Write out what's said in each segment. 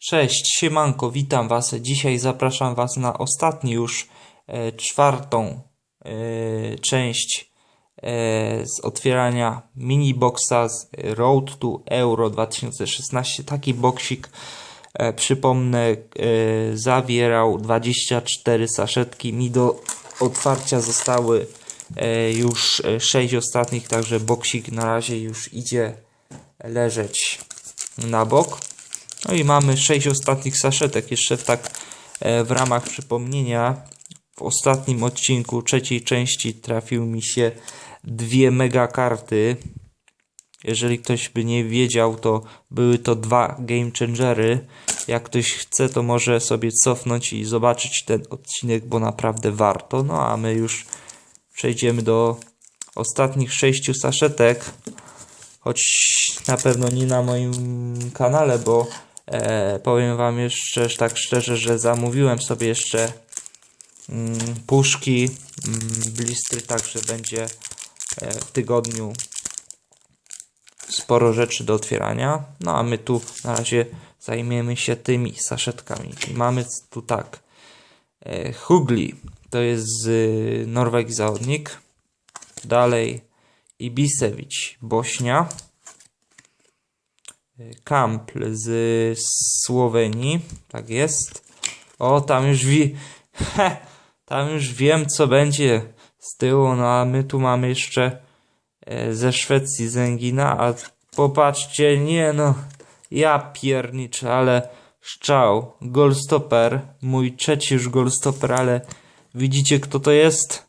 Cześć, siemanko, witam was. Dzisiaj zapraszam was na ostatni już, e, czwartą e, część e, z otwierania mini boxa z Road to Euro 2016. Taki boksik, e, przypomnę, e, zawierał 24 saszetki. Mi do otwarcia zostały e, już 6 ostatnich, także boksik na razie już idzie leżeć na bok. No i mamy 6 ostatnich saszetek. Jeszcze w tak e, w ramach przypomnienia w ostatnim odcinku trzeciej części trafiły mi się dwie mega karty. Jeżeli ktoś by nie wiedział, to były to dwa game changery. Jak ktoś chce, to może sobie cofnąć i zobaczyć ten odcinek, bo naprawdę warto. No a my już przejdziemy do ostatnich sześciu saszetek choć na pewno nie na moim kanale, bo e, powiem wam jeszcze tak szczerze, że zamówiłem sobie jeszcze mm, puszki, mm, blistry, także będzie e, w tygodniu sporo rzeczy do otwierania. No a my tu na razie zajmiemy się tymi saszetkami. Mamy tu tak, e, Hugli, to jest z Norwegii zawodnik. Dalej Ibisewicz, Bośnia. Kampl z Słowenii, tak jest. O, tam już wi... He, tam już wiem, co będzie z tyłu, no a my tu mamy jeszcze e, ze Szwecji Zęgina, a popatrzcie, nie no, ja pierniczę, ale szczał, golstoper, mój trzeci już golstoper, ale widzicie kto to jest?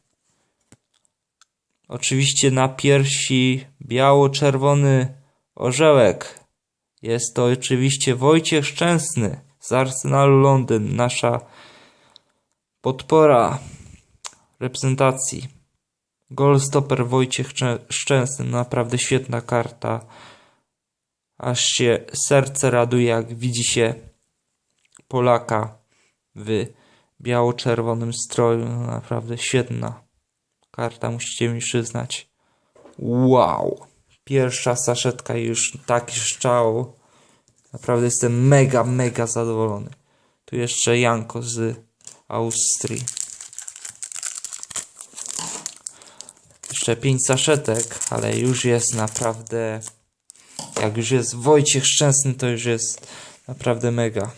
Oczywiście na piersi biało-czerwony orzełek. Jest to oczywiście Wojciech Szczęsny z Arsenalu Londyn, nasza podpora reprezentacji. Goalstopper Wojciech Szczę- Szczęsny, naprawdę świetna karta. Aż się serce raduje, jak widzi się Polaka w biało-czerwonym stroju. No, Naprawdę świetna karta, musicie mi przyznać. Wow! Pierwsza saszetka już taki szczał. Naprawdę jestem mega, mega zadowolony. Tu jeszcze Janko z Austrii. Jeszcze pięć saszetek, ale już jest naprawdę. Jak już jest Wojciech Szczęsny, to już jest naprawdę mega.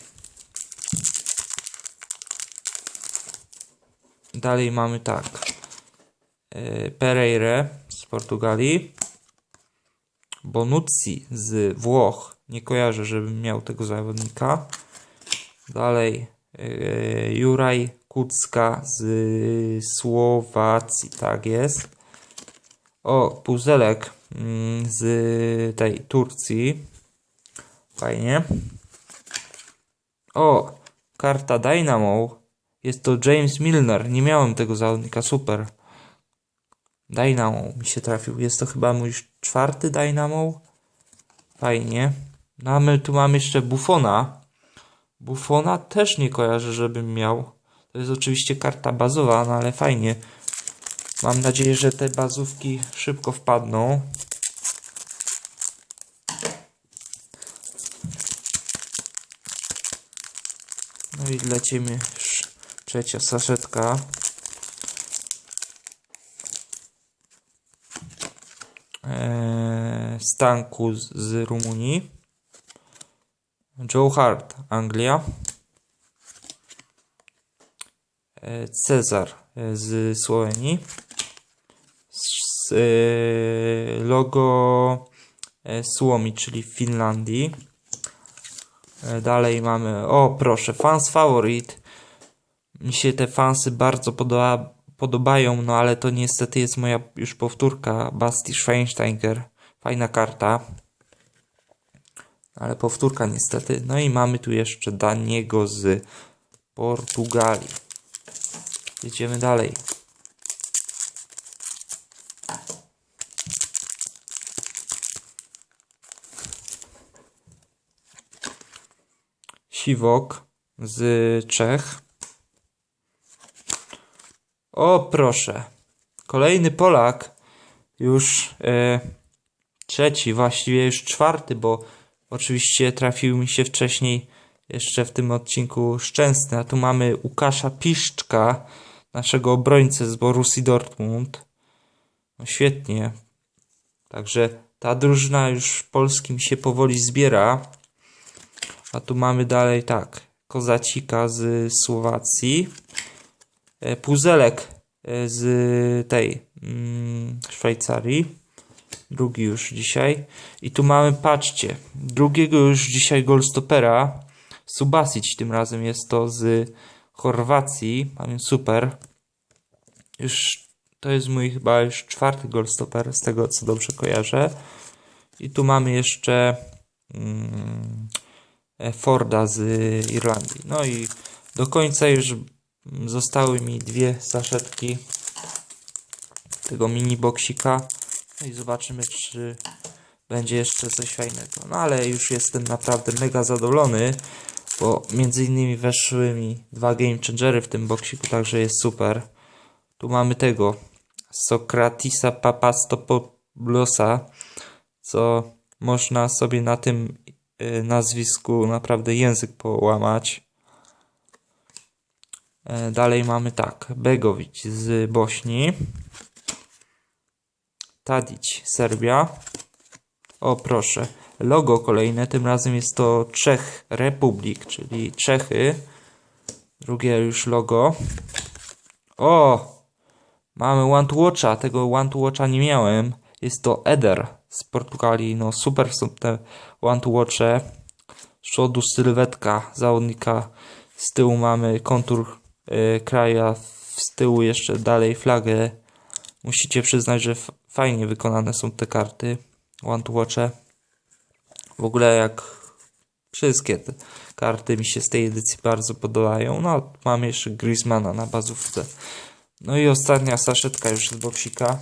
Dalej mamy tak. e, Pereire z Portugalii. Bonucci z Włoch. Nie kojarzę, żebym miał tego zawodnika. Dalej e, Juraj Kucka z Słowacji. Tak jest. O, puzelek mm, z tej Turcji. Fajnie. O, karta Dynamo. Jest to James Milner. Nie miałem tego zawodnika. Super. Dynamo mi się trafił. Jest to chyba mój czwarty Dynamo. Fajnie. No a my tu mamy jeszcze Buffona. Buffona też nie kojarzę, żebym miał. To jest oczywiście karta bazowa, no ale fajnie. Mam nadzieję, że te bazówki szybko wpadną. No i lecimy już trzecia saszetka. Stanku z, z Rumunii. Joe Hart, Anglia. Eee, Cezar e, z Słowenii. Z, e, logo e, Suomi, czyli Finlandii. E, Dalej mamy, o proszę, fans faworit. Mi się te fansy bardzo podoba, podobają, no ale to niestety jest moja już powtórka. Basti Schweinsteiger. Fajna karta. Ale powtórka niestety. No i mamy tu jeszcze Daniego z Portugalii. Jedziemy dalej. Siwok z Czech. O proszę. Kolejny Polak. Już e, trzeci, właściwie już czwarty, bo oczywiście trafił mi się wcześniej jeszcze w tym odcinku szczęsny. A tu mamy Łukasza Piszczka, naszego obrońcę z Borussii Dortmund. No świetnie. Także ta drużyna już polskim się powoli zbiera. A tu mamy dalej tak. Kozacika z Słowacji. E, Puzelek e, z tej mm, Szwajcarii. Drugi już dzisiaj. I tu mamy, patrzcie, drugiego już dzisiaj golstopera. Subasic tym razem jest to z Chorwacji. A więc super. Już to jest mój chyba już czwarty golstoper, z tego co dobrze kojarzę. I tu mamy jeszcze mm, Forda z Irlandii. No i do końca już zostały mi dwie saszetki tego mini boksika. No i zobaczymy, czy będzie jeszcze coś fajnego. No ale już jestem naprawdę mega zadowolony, bo między innymi weszły mi dwa game changery w tym boksiku, także jest super. Tu mamy tego Sokratisa Papastopoulosa, co można sobie na tym y, nazwisku naprawdę język połamać. E, Dalej mamy tak, Begovic z Bośni, Tadić Serbia. O proszę, logo kolejne, tym razem jest to Czech Republik, czyli Czechy. Drugie już logo. O! Mamy One to Watcha, tego One to Watcha nie miałem. Jest to Eder z Portugalii, no super są te One to Watche. Z przodu sylwetka zawodnika, z tyłu mamy kontur y, kraja, z tyłu jeszcze dalej flagę. Musicie przyznać, że fajnie wykonane są te karty One to. W ogóle jak wszystkie te karty mi się z tej edycji bardzo podobają. No, mamy jeszcze Griezmana na bazówce. No i ostatnia saszetka już z boksika.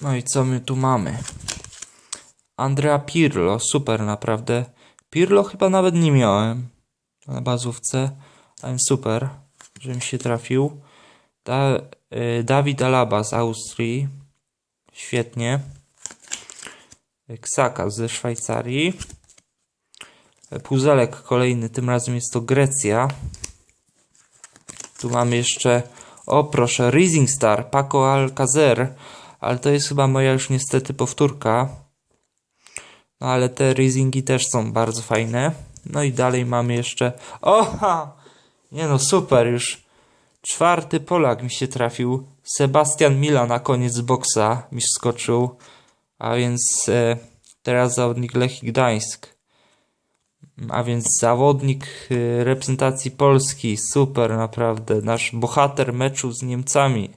No i co my tu mamy? Andrea Pirlo, super naprawdę. Pirlo chyba nawet nie miałem na bazówce, super, że mi się trafił. Da, y, Dawid Alaba z Austrii, świetnie. Ksaka ze Szwajcarii. Puzelek kolejny, tym razem jest to Grecja. Tu mamy jeszcze, o proszę, Rising Star, Paco Alcacer, ale to jest chyba moja już niestety powtórka. No ale te Risingi też są bardzo fajne. No i dalej mamy jeszcze, oha, nie no super już. Czwarty Polak mi się trafił, Sebastian Mila na koniec boksa mi skoczył, a więc e, teraz zawodnik Lechii Gdańsk. A więc zawodnik y, reprezentacji Polski, super naprawdę, nasz bohater meczu z Niemcami.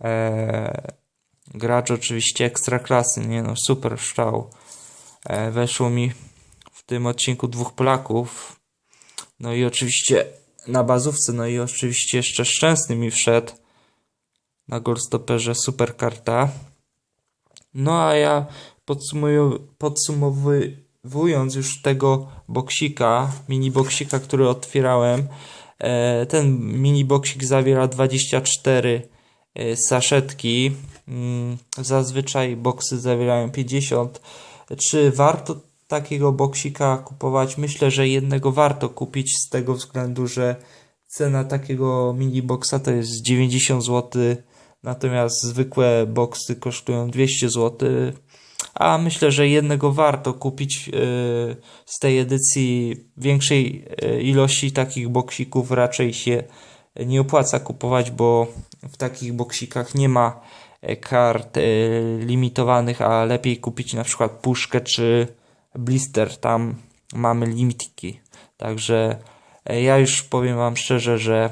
Eee, gracz oczywiście ekstraklasy, nie no, super szczał. E, weszło mi tym odcinku dwóch Polaków. No i oczywiście na bazówce, no i oczywiście jeszcze Szczęsny mi wszedł. Na golstoperze super karta. No a ja podsumowując już tego boksika, mini boksika, który otwierałem, e, ten mini boksik zawiera 24 e, saszetki. Mm, Zazwyczaj boksy zawierają 50. Czy warto takiego boksika kupować? Myślę, że jednego warto kupić z tego względu, że cena takiego mini boksa to jest 90 zł, natomiast zwykłe boksy kosztują 200 zł. A myślę, że jednego warto kupić yy, z tej edycji większej yy, ilości takich boksików raczej się nie opłaca kupować, bo w takich boksikach nie ma e, kart limitowanych, a lepiej kupić na przykład puszkę czy blister. Tam mamy limitki. Także e, ja już powiem Wam szczerze, że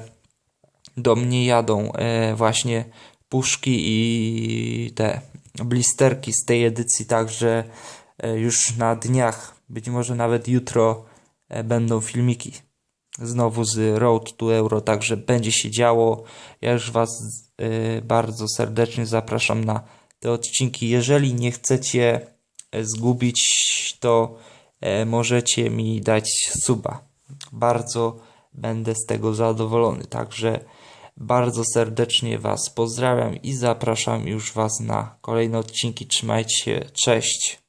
do mnie jadą e, właśnie puszki i te blisterki z tej edycji, także e, już na dniach, być może nawet jutro będą filmiki znowu z Road to Euro, także będzie się działo. Ja już Was bardzo serdecznie zapraszam na te odcinki. Jeżeli nie chcecie zgubić, to e, możecie mi dać suba. Bardzo będę z tego zadowolony. Także Bardzo serdecznie Was pozdrawiam i zapraszam już Was na kolejne odcinki. Trzymajcie się, cześć.